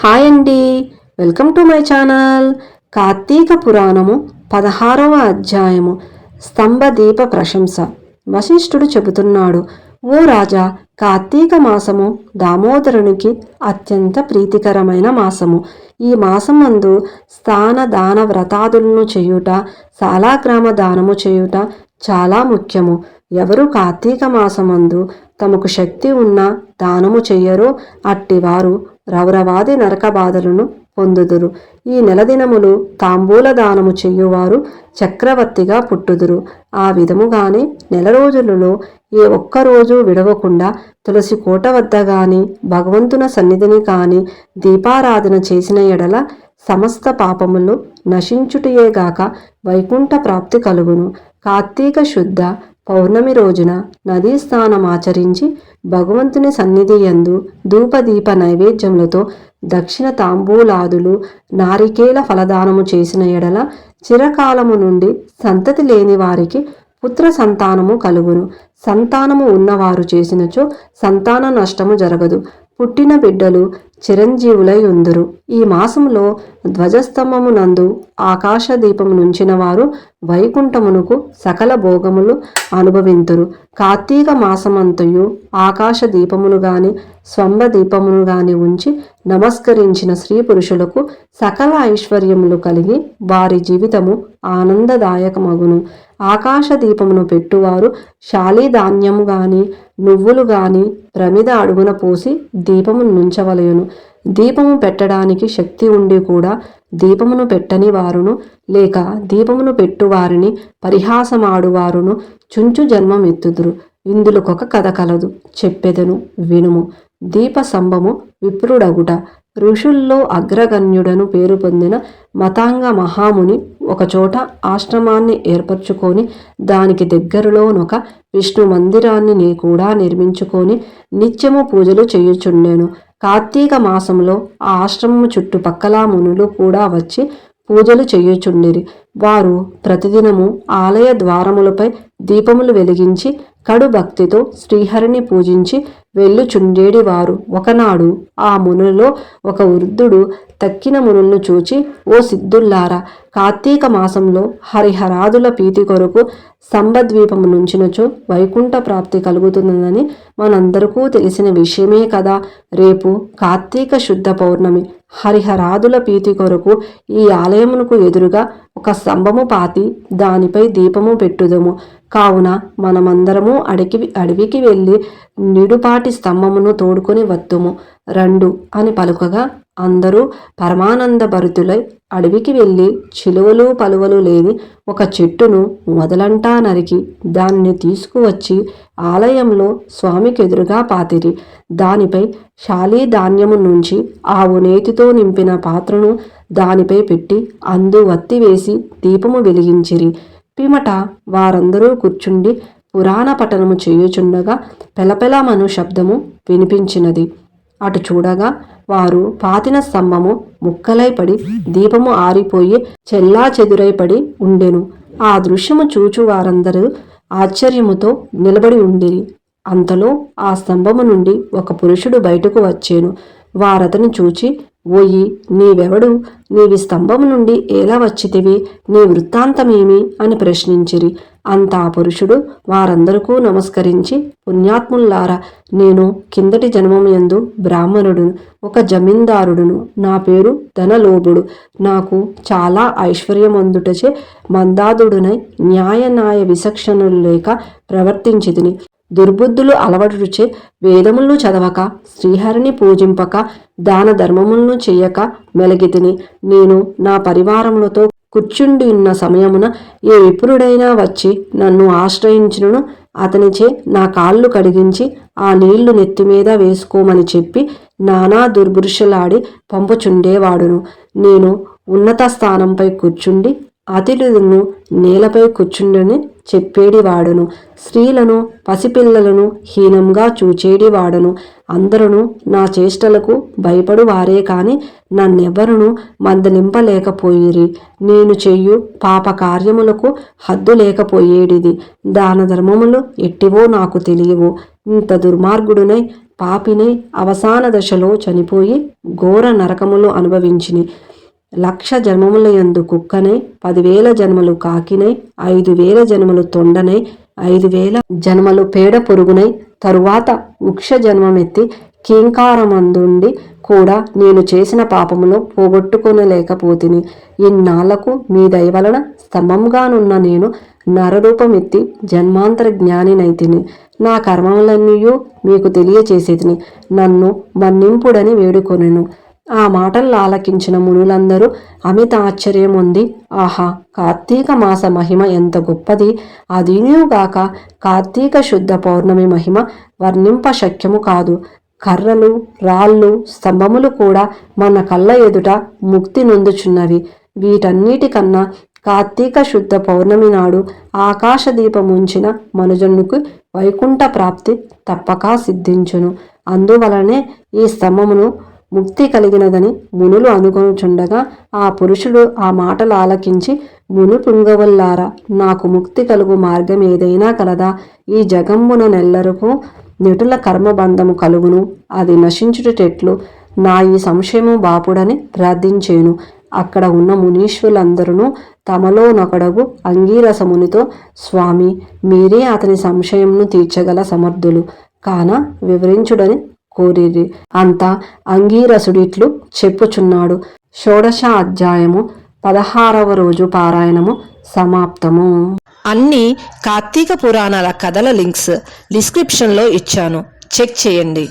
Hi అండి. Welcome to my channel. Karthika Puranamu పదహారవ అధ్యాయము. స్తంభ దీప ప్రశంస. వశిష్ఠుడు చెబుతున్నాడు ఓ రాజా కార్తీక మాసము దామోదరునికి అత్యంత ప్రీతికరమైన మాసము. ఈ మాసమందు స్థాన దాన వ్రతాదులను చేయుట శాలాగ్రామ దానము చేయుట చాలా ముఖ్యము. ఎవరు కార్తీక మాసమందు తమకు శక్తి ఉన్న దానము చెయ్యరో. అట్టివారు రౌరవాది నరక బాధలను పొందుదురు. ఈ నెల దినములు తాంబూల దానము చెయ్యువారు చక్రవర్తిగా పుట్టుదురు. ఆ విధముగానే నెల రోజులలో ఏ ఒక్క రోజు విడవకుండా తులసి కోట వద్ద గాని భగవంతున సన్నిధిని కాని దీపారాధన చేసిన ఎడల సమస్త పాపములు నశించుటయేగాక వైకుంఠ ప్రాప్తి కలుగును. కార్తీక శుద్ధ పౌర్ణమి రోజున నదీ స్నానం ఆచరించి భగవంతుని సన్నిధి యందు ధూపదీప నైవేద్యములతో దక్షిణ తాంబూలాదులు నారికేల ఫలదానము చేసిన ఎడల చిరకాలము నుండి సంతతి లేని వారికి పుత్ర సంతానము కలుగును. సంతానము ఉన్నవారు చేసినచో సంతాన నష్టము జరగదు. పుట్టిన బిడ్డలు చిరంజీవులై ఉందురు. ఈ మాసంలో ధ్వజస్తంభమునందు ఆకాశ దీపము నుంచిన వారు వైకుంఠమునకు సకల భోగములు అనుభవింతురు. కార్తీక మాసమంతయు ఆకాశ దీపమును గాని స్వంభ దీపమును గాని ఉంచి నమస్కరించిన స్త్రీ పురుషులకు సకల ఐశ్వర్యములు కలిగి వారి జీవితము ఆనందదాయకమగును. ఆకాశ దీపమును పెట్టువారు శాలీ ధాన్యము గాని నువ్వులు గాని ప్రమిద అడుగున పోసి దీపమును నుంచవలయును దీపము పెట్టడానికి శక్తి ఉండి కూడా దీపమును పెట్టని వారును లేక దీపమును పెట్టువారిని పరిహాసమాడువారును చుంచు జన్మమెత్తుదురు. ఇందులకొక కథ కలదు చెప్పెదను వినుము. దీప సంభము విప్రుడగుట ఋషుల్లో అగ్రగణ్యుడను పేరు పొందిన మతాంగ మహాముని ఒకచోట ఆశ్రమాన్ని ఏర్పరచుకొని దానికి దగ్గరలోనొక విష్ణు మందిరాన్ని నీ కూడా నిర్మించుకొని నిత్యము పూజలు చేయుచుండెను. కార్తీక మాసంలో ఆ ఆశ్రమము చుట్టుపక్కల మునులు కూడా వచ్చి పూజలు చేయుచుండిరి. వారు ప్రతిదినము ఆలయ ద్వారములపై దీపములు వెలిగించి కడు భక్తితో శ్రీహరిని పూజించి వెళ్ళుచుండేడివారు ఒకనాడు ఆ మునులలో ఒక వృద్ధుడు తక్కిన మునులను చూచి ఓ సిద్ధుల్లారా కార్తీక మాసంలో హరిహరాదుల ప్రీతి కొరకు సంబద్వీపము నుంచినచో వైకుంఠ ప్రాప్తి కలుగుతుందని మనందరికీ తెలిసిన విషయమే కదా. రేపు కార్తీక శుద్ధ పౌర్ణమి. హరిహరాదుల ప్రీతి కొరకు ఈ ఆలయమునకు ఎదురుగా ఒక స్తంభము పాతి దానిపై దీపము పెట్టుదము. కావున మనమందరము అడికి అడవికి వెళ్ళి నిడుపాటి స్తంభమును తోడుకొని వద్దుము రెండు అని పలుకగా అందరూ పరమానంద భరితులై అడవికి వెళ్ళి చిలువలు పలువలు లేని ఒక చెట్టును మొదలంటా నరికి దానిని తీసుకువచ్చి ఆలయంలో స్వామికి ఎదురుగా పాతిరి. దానిపై శాలీ ధాన్యము నుంచి ఆవు నేతితో నింపిన పాత్రను దానిపై పెట్టి అందు వత్తి వేసి దీపము వెలిగించిరి. పిమట వారందరూ కూర్చుండి పురాణ పఠనము చేయుచుండగా పెలపెలమను శబ్దము వినిపించినది. అటు చూడగా వారు పాతిన స్తంభము ముక్కలై పడి దీపము ఆరిపోయి చెల్లా చెదురై పడి ఉండెను. ఆ దృశ్యము చూచు వారందరూ ఆశ్చర్యముతో నిలబడి ఉండిరి. అంతలో ఆ స్తంభము నుండి ఒక పురుషుడు బయటకు వచ్చాను. వారతను చూచి ఓయి నీవెవడు? నీవి స్తంభము నుండి ఎలా వచ్చితివి? నీ వృత్తాంతమేమి? అని ప్రశ్నించిరి. అంతా పురుషుడు వారందరికూ నమస్కరించి పుణ్యాత్ముల్లారా నేను కిందటి జన్మముయందు బ్రాహ్మణుడును ఒక జమీందారుడును. నా పేరు ధనలోభుడు. నాకు చాలా ఐశ్వర్యమందుటచే మందాదుడునై న్యాయ న్యాయ విచక్షణలు లేక ప్రవర్తించితిని దుర్బుద్ధులు అలవడుచే వేదములను చదవక శ్రీహరిని పూజింపక దాన ధర్మములను చేయక మెలగితిని నేను నా పరివారములతో కూర్చుండి ఉన్న సమయమున ఏ విపురుడైనా వచ్చి నన్ను ఆశ్రయించును అతనిచే నా కాళ్ళు కడిగించి ఆ నీళ్ళు నెత్తిమీద వేసుకోమని చెప్పి నానా దుర్భృషలాడి పంపుచుండేవాడును. నేను ఉన్నత స్థానంపై కూర్చుండి అతిథులను నేలపై కూర్చుండని చెప్పేడివాడను. స్త్రీలను పసిపిల్లలను హీనంగా చూచేడివాడను. అందరూ నా చేష్టలకు భయపడు వారే కాని నన్నెవ్వరును మందలింపలేకపోయిరి. నేను చెయ్యు పాప కార్యములకు హద్దు లేకపోయేడిది. దాన ధర్మములు ఎట్టివో నాకు తెలియవు. ఇంత దుర్మార్గుడునై పాపినై అవసాన దశలో చనిపోయి ఘోర నరకములు అనుభవించిని. లక్ష జన్మముల యందు కుక్కనై పదివేల జన్మలు కాకినై ఐదు వేల జన్మలు తొండనై ఐదు వేల జన్మలు పేడ పురుగునై తరువాత వృక్ష జన్మమెత్తి కీంకారమందుండి కూడా నేను చేసిన పాపములో పోగొట్టుకొనలేకపోతిని. ఇన్నాళ్ళకు మీ దయవలన స్తంభంగానున్న నేను నరరూపమెత్తి జన్మాంతర జ్ఞానినైతిని. నా కర్మములన్నీయూ మీకు తెలియచేసేతిని. నన్ను మన్నింపుడని వేడుకొనెను. ఆ మాటలు ఆలకించిన మునులందరూ అమిత ఆశ్చర్యం ఉంది ఆహా కార్తీక మాస మహిమ ఎంత గొప్పది. అదినూగాక కార్తీక శుద్ధ పౌర్ణమి మహిమ వర్ణింప శక్యము కాదు. కర్రలు రాళ్ళు స్తంభములు కూడా మన కళ్ళ ఎదుట ముక్తి నొందుచున్నవి. వీటన్నిటికన్నా కార్తీక శుద్ధ పౌర్ణమి నాడు ఆకాశ దీపముంచిన మనుజన్నుకు వైకుంఠ ప్రాప్తి తప్పక సిద్ధించును. అందువలనే ఈ స్తంభమును ముక్తి కలిగినదని మునులు అనుకొనుచుండగా ఆ పురుషుడు ఆ మాటలు ఆలకించి మును పుంగవల్లారా నాకు ముక్తి కలుగు మార్గం ఏదైనా కలదా ఈ జగంబున నెల్లరుపు నిటుల కర్మబంధము కలుగును అది నశించుటెట్లు నా ఈ సంశయము బాపుడని ప్రార్థించేను. అక్కడ ఉన్న మునీశ్వరులందరూ తమలో నొకడగు అంగీరసమునితో స్వామి మీరే అతని సంశయంను తీర్చగల సమర్థులు. కాన వివరించుడని కోరిరి అంతా అంగీరసుడిట్లు చెప్పుచున్నాడు. షోడశ అధ్యాయము పదహారవ రోజు పారాయణము సమాప్తము. అన్ని కార్తీక పురాణాల కథల లింక్స్ డిస్క్రిప్షన్లో ఇచ్చాను. చెక్ చేయండి.